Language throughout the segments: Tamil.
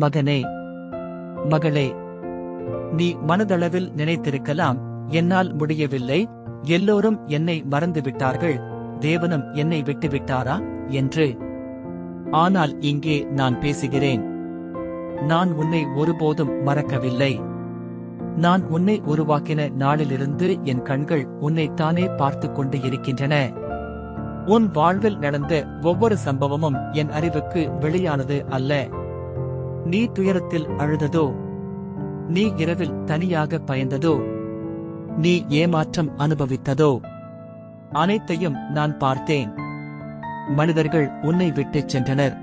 மகனே மகளே நீ மனதளவில் நினைத்திருக்கலாம் என்னால் முடியவில்லை எல்லோரும் என்னை மறந்துவிட்டார்கள் தேவனும் என்னை விட்டுவிட்டாரா என்று. ஆனால் இங்கே நான் பேசுகிறேன். நான் உன்னை ஒருபோதும் மறக்கவில்லை. நான் உன்னை உருவாக்கின நாளிலிருந்து என் கண்கள் உன்னைத்தானே பார்த்துக் கொண்டு இருக்கின்றன. உன் வாழ்வில் நடந்த ஒவ்வொரு சம்பவமும் என் அறிவுக்கு வெளியானது அல்ல. நீ துயரத்தில் அழுததோ? நீ இரவில் தனியாக பயந்ததோ? நீ ஏமாற்றம் அனுபவித்ததோ? அனைத்தையும் நான் பார்த்தேன். மனிதர்கள் உன்னை விட்டுச் சென்றனர்.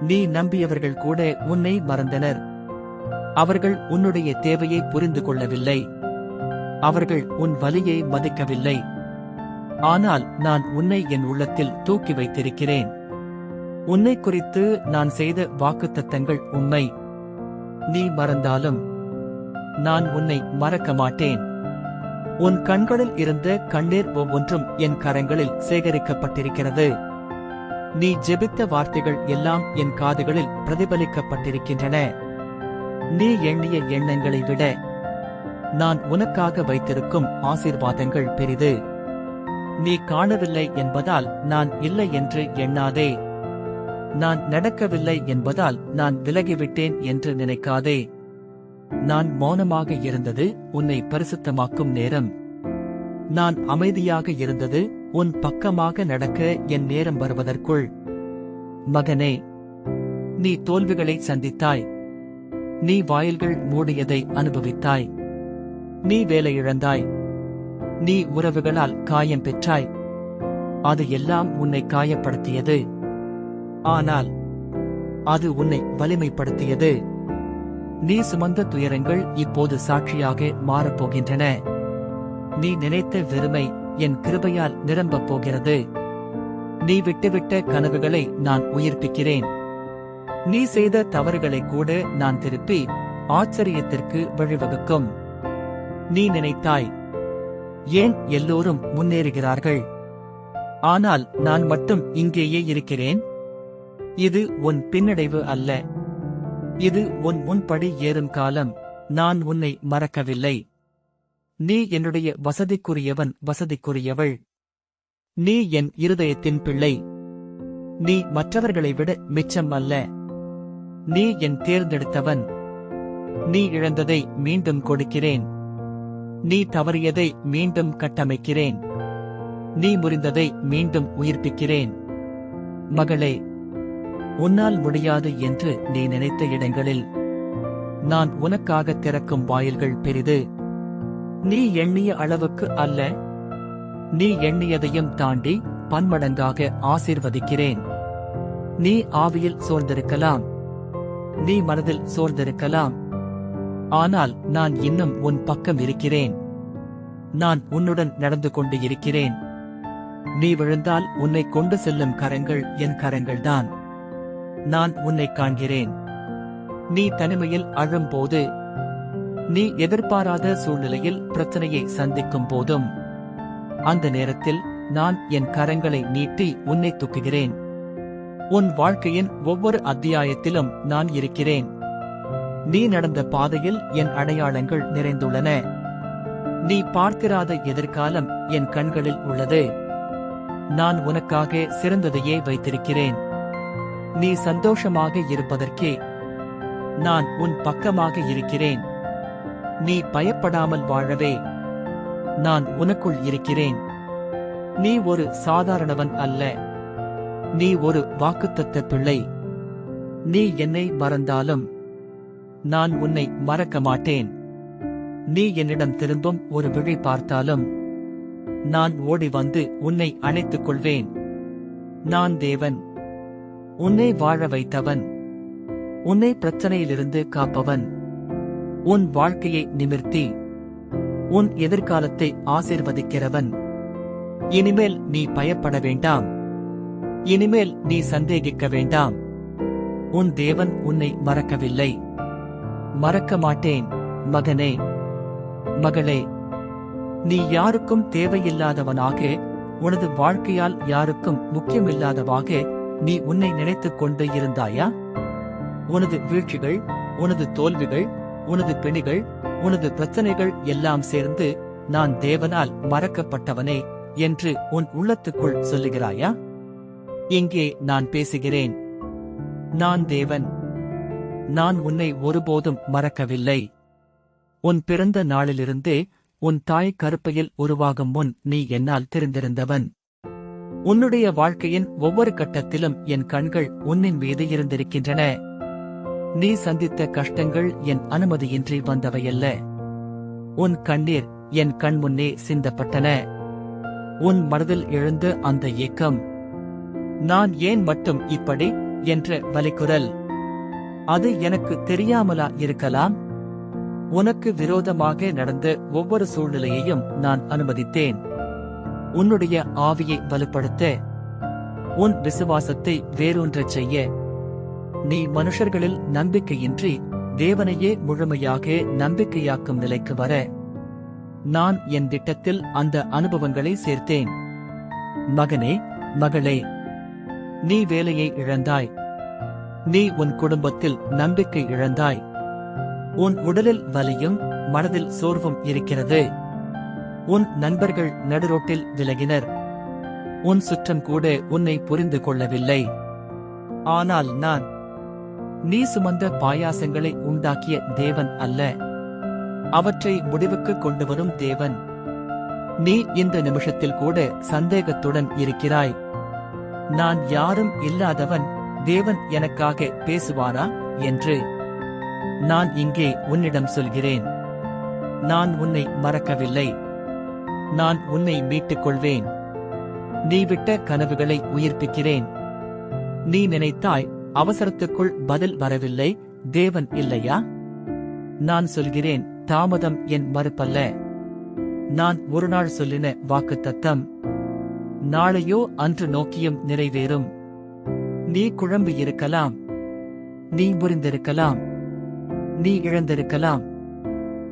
நீ நம்பியவர்கள் கூட உன்னை மறந்தனர். அவர்கள் உன்னுடைய தேவையை புரிந்து கொள்ளவில்லை. அவர்கள் உன் வலியை மதிக்கவில்லை. ஆனால் நான் உன்னை என் உள்ளத்தில் தூக்கி வைத்திருக்கிறேன். உன்னை குறித்து நான் செய்த வாக்குத்தத்தங்கள் உண்மை. நீ மறந்தாலும் நான் உன்னை மறக்க மாட்டேன். உன் கண்களில் இருந்த கண்ணீர் ஒவ்வொன்றும் என் கரங்களில் சேகரிக்கப்பட்டிருக்கிறது. நீ ஜெபித்த வார்த்தைகள் எல்லாம் என் காதுகளில் பிரதிபலிக்கப்பட்டிருக்கின்றன. நீ எண்ணிய எண்ணங்களை விட நான் உனக்காக வைத்திருக்கும் ஆசீர்வாதங்கள் பெரிது. நீ காணவில்லை என்பதால் நான் இல்லை என்று எண்ணாதே. நான் நடக்கவில்லை என்பதால் நான் விலகிவிட்டேன் என்று நினைக்காதே. நான் மௌனமாக இருந்தது உன்னை பரிசுத்தமாக்கும் நேரம். நான் அமைதியாக இருந்தது உன் பக்கமாக நடக்க என் நேரம் வருவதற்குள். மகனே நீ தோல்விகளை சந்தித்தாய். நீ வாயில்கள் மூடியதை அனுபவித்தாய். நீ வேலை இழந்தாய் நீ உறவுகளால் காயம் பெற்றாய். அது எல்லாம் உன்னை காயப்படுத்தியது. ஆனால் அது உன்னை வலிமைப்படுத்தியது. நீ சுமந்த துயரங்கள் இப்போது சாட்சியாக மாறப்போகின்றன. நீ நினைத்த வெறுமை என் கிருபையால் நிரம்பப் போகிறது. நீ விட்டுவிட்ட கனவுகளை நான் உயிர்ப்பிக்கிறேன். நீ செய்த தவறுகளை கூட நான் திருப்பி ஆச்சரியத்திற்கு வழிவகுக்கும். நீ நினைத்தாய் ஏன் எல்லோரும் முன்னேறுகிறார்கள்? ஆனால் நான் மட்டும் இங்கேயே இருக்கிறேன்? இது உன் பின்னடைவு அல்ல. இது உன் முன்படி ஏறும் காலம். நான் உன்னை மறக்கவில்லை. நீ என்னுடைய வசதிக்குரியவன் வசதிக்குரியவள். நீ என் இருதயத்தின் பிள்ளை. நீ மற்றவர்களை விட மிச்சம் அல்ல. நீ என் தேர்ந்தெடுத்தவன். நீ இழந்ததை மீண்டும் கொடுக்கிறேன். நீ தவறியதை மீண்டும் கட்டமைக்கிறேன். நீ முறிந்ததை மீண்டும் உயிர்ப்பிக்கிறேன். மகளே உன்னால் முடியாது என்று நீ நினைத்த இடங்களில் நான் உனக்காக திறக்கும் வாயில்கள் பெரிது. நீ எண்ணிய அளவுக்கு அல்ல. நீ எண்ணியதையும் தாண்டி பன்மடங்காக ஆசீர்வதிக்கிறேன். நீ ஆவியில் சோர்ந்திருக்கலாம். நீ மனதில் சோர்ந்திருக்கலாம். ஆனால் நான் இன்னும் உன் பக்கம் இருக்கிறேன். நான் உன்னுடன் நடந்து கொண்டு இருக்கிறேன். நீ விழுந்தால் உன்னை கொண்டு செல்லும் கரங்கள் என் கரங்கள்தான். நான் உன்னை காண்கிறேன். நீ தனிமையில் அழும்போது நீ எதிர்பாராத சூழ்நிலையில் பிரச்சனையை சந்திக்கும் போதும் அந்த நேரத்தில் நான் என் கரங்களை நீட்டி உன்னை தூக்குகிறேன். உன் வாழ்க்கையின் ஒவ்வொரு அத்தியாயத்திலும் நான் இருக்கிறேன். நீ நடந்த பாதையில் என் அடையாளங்கள் நிறைந்துள்ளன. நீ பார்க்கிறாத எதிர்காலம் என் கண்களில் உள்ளது. நான் உனக்காக சிறந்ததையே வைத்திருக்கிறேன். நீ சந்தோஷமாக இருப்பதற்கே நான் உன் பக்கமாக இருக்கிறேன். நீ பயப்படாமல் வாழவே. நான் உனக்குள் இருக்கிறேன். நீ ஒரு சாதாரணவன் அல்ல. நீ ஒரு வாக்குத்தத்த பிள்ளை. நீ என்னை மறந்தாலும் நான் உன்னை மறக்க மாட்டேன். நீ என்னிடம் திரும்பும் ஒரு விழி பார்த்தாலும் நான் ஓடி வந்து உன்னை அணைத்துக் கொள்வேன். நான் தேவன். உன்னை வாழ வைத்தவன். உன்னை பிரச்சனையிலிருந்து காப்பவன். உன் வாழ்க்கையை நிமிர்த்தி. உன் எதிர்காலத்தை ஆசீர்வதிக்கிறவன். இனிமேல் நீ பயப்பட வேண்டாம். இனிமேல் நீ சந்தேகிக்க வேண்டாம். உன் தேவன் உன்னை மறக்கவில்லை. மறக்க மாட்டேன் மகனே. மகளே நீ யாருக்கும் தேவையில்லாதவனாக உனது வாழ்க்கையால் யாருக்கும் முக்கியமில்லாதவாக நீ உன்னை நினைத்துக் கொண்டு இருந்தாயா? உனது வீழ்ச்சிகள் உனது தோல்விகள் உனது பிணிகள் உனது பிரச்சனைகள் எல்லாம் சேர்ந்து நான் தேவனால் மறக்கப்பட்டவனே என்று உன் உள்ளத்துக்குள் சொல்லுகிறாயா? இங்கே நான் பேசுகிறேன். நான் தேவன். நான் உன்னை ஒருபோதும் மறக்கவில்லை. உன் பிறந்த நாளிலிருந்தே உன் தாய் கருப்பையில் உருவாகும் முன் நீ என்னால் தெரிந்திருந்தவன். உன்னுடைய வாழ்க்கையின் ஒவ்வொரு கட்டத்திலும் என் கண்கள் உன்னின் மீது இருந்திருக்கின்றன. நீ சந்தித்த கஷ்டங்கள் என் அனுமதியின்றி வந்தவையல்ல. உன் கண்ணீர் என் கண் முன்னே சிந்தப்பட்டன. உன் மனதில் எழுந்த அந்த ஏக்கம் நான் ஏன் மட்டும் இப்படி என்ற வலிக்குரல் அது எனக்கு தெரியாமலா இருக்கலாம்? உனக்கு விரோதமாக நடந்த ஒவ்வொரு சூழ்நிலையையும் நான் அனுமதித்தேன். உன்னுடைய ஆவியை வலுப்படுத்த உன் விசுவாசத்தை வேரூன்றச் செய்ய. நீ மனுஷர்களில் நம்பிக்கையின்றி தேவனையே முழுமையாக நம்பிக்கையாக்கும் நிலைக்கு வர. நான் என் திட்டத்தில் அந்த அனுபவங்களை சேர்த்தேன். மகனே மகளே நீ வேலையை இழந்தாய். நீ உன் குடும்பத்தில் நம்பிக்கை இழந்தாய். உன் உடலில் வலியும் மனதில் சோர்வும் இருக்கிறது. உன் நண்பர்கள் நடுரோட்டில் விலகினர். உன் சுற்றம் கூட உன்னை புரிந்து கொள்ளவில்லை. ஆனால் நான் நீ சுமந்த பாயாசங்களை உண்டாக்கிய தேவன் அல்ல. அவற்றை முடிவுக்கு கொண்டு வரும் தேவன். நீ இந்த நிமிஷத்தில் கூட சந்தேகத்துடன் இருக்கிறாய். நான் யாரும் இல்லாதவன் தேவன் எனக்காக பேசுவாரா என்று நான் இங்கே உன்னிடம் சொல்கிறேன். நான் உன்னை மறக்கவில்லை. நான் உன்னை மீட்டுக் கொள்வேன் நீ விட்ட கனவுகளை உயிர்ப்பிக்கிறேன். நீ நினைத்தாய் அவசரத்துக்குள் பதில் வரவில்லை தேவன் இல்லையா? நான் சொல்கிறேன் தாமதம் என் மறுப்பல்ல. நான் ஒரு நாள் சொல்லின வாக்குத்தத்தம் நாளையோ அன்று நோக்கியும் நிறைவேறும். நீ குழம்பு இருக்கலாம். நீ புரிந்திருக்கலாம் நீ இழந்திருக்கலாம்.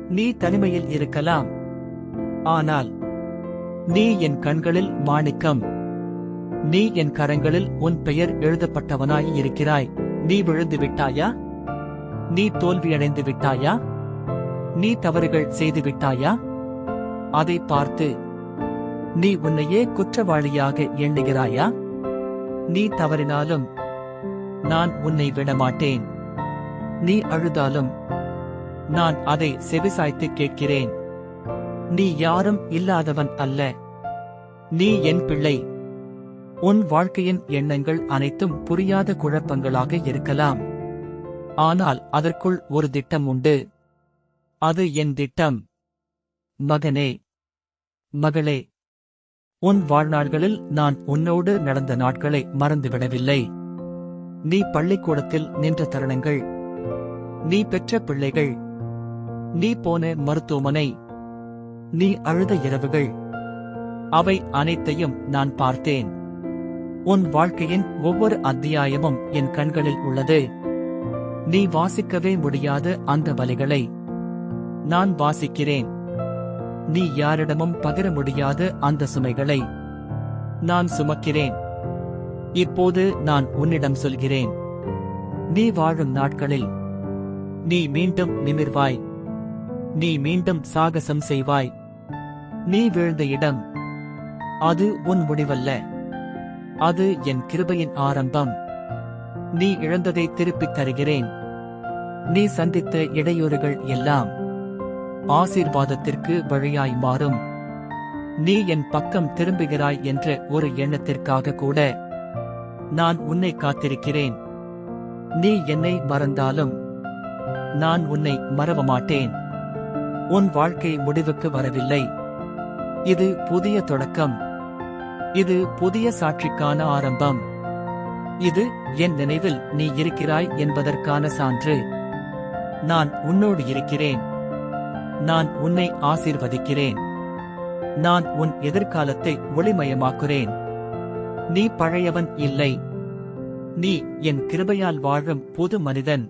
நீ தனிமையில் இருக்கலாம். ஆனால் நீ என் கண்களில் மாணிக்கம். நீ என் கரங்களில் உன் பெயர் எழுதப்பட்டவனாய் இருக்கிறாய். நீ விழுந்து விட்டாயா? நீ தோல்வியடைந்து விட்டாயா? நீ தவறுகள் செய்து விட்டாயா? அதை பார்த்து நீ உன்னையே குற்றவாளியாக எண்ணுகிறாயா? நீ தவறினாலும் நான் உன்னை விடமாட்டேன். நீ அழுதாலும் நான் அதை செவிசாய்த்து கேட்கிறேன். நீ யாரும் இல்லாதவன் அல்ல. நீ என் பிள்ளை. உன் வாழ்க்கையின் எண்ணங்கள் அனைத்தும் புரியாத குழப்பங்களாக இருக்கலாம். ஆனால் அதற்குள் ஒரு திட்டம் உண்டு. அது என் திட்டம். மகனே. மகளே. உன் வாழ்நாள்களில் நான் உன்னோடு நடந்த நாட்களை மறந்துவிடவில்லை. நீ பள்ளிக்கூடத்தில் நின்ற தருணங்கள். நீ பெற்ற பிள்ளைகள். நீ போன மருத்துவமனை. நீ அழுத இரவுகள். அவை அனைத்தையும் நான் பார்த்தேன். உன் வாழ்க்கையின் ஒவ்வொரு அத்தியாயமும் என் கண்களில் உள்ளது. நீ வாசிக்கவே முடியாத அந்த வலிகளை. நான் வாசிக்கிறேன். நீ யாரிடமும் பகிர முடியாத அந்த சுமைகளை. நான் சுமக்கிறேன். இப்போது நான் உன்னிடம் சொல்கிறேன். நீ வாழும் நாட்களில் நீ மீண்டும் நிமிர்வாய். நீ மீண்டும் சாகசம் செய்வாய். நீ வீழ்ந்த இடம். அது உன் முடிவல்ல. அது என் கிருபையின் ஆரம்பம். நீ இழந்ததை திருப்பித் தருகிறேன். நீ சந்தித்த இடையூறுகள் எல்லாம் ஆசீர்வாதத்திற்கு வழியாய் மாறும். நீ என் பக்கம் திரும்புகிறாய் என்ற ஒரு எண்ணத்திற்காக கூட நான் உன்னை காத்திருக்கிறேன். நீ என்னை மறந்தாலும் நான் உன்னை மறவ மாட்டேன் உன் வாழ்க்கை முடிவுக்கு வரவில்லை. இது புதிய தொடக்கம். இது புதிய சாட்சிக்கான ஆரம்பம். இது என் நினைவில் நீ இருக்கிறாய் என்பதற்கான சான்று. நான் உன்னோடு இருக்கிறேன். நான் உன்னை ஆசீர்வதிக்கிறேன். நான் உன் எதிர்காலத்தை ஒளிமயமாக்குறேன். நீ பழையவன் இல்லை. நீ என் கிருபையால் வாழும் புது மனிதன்.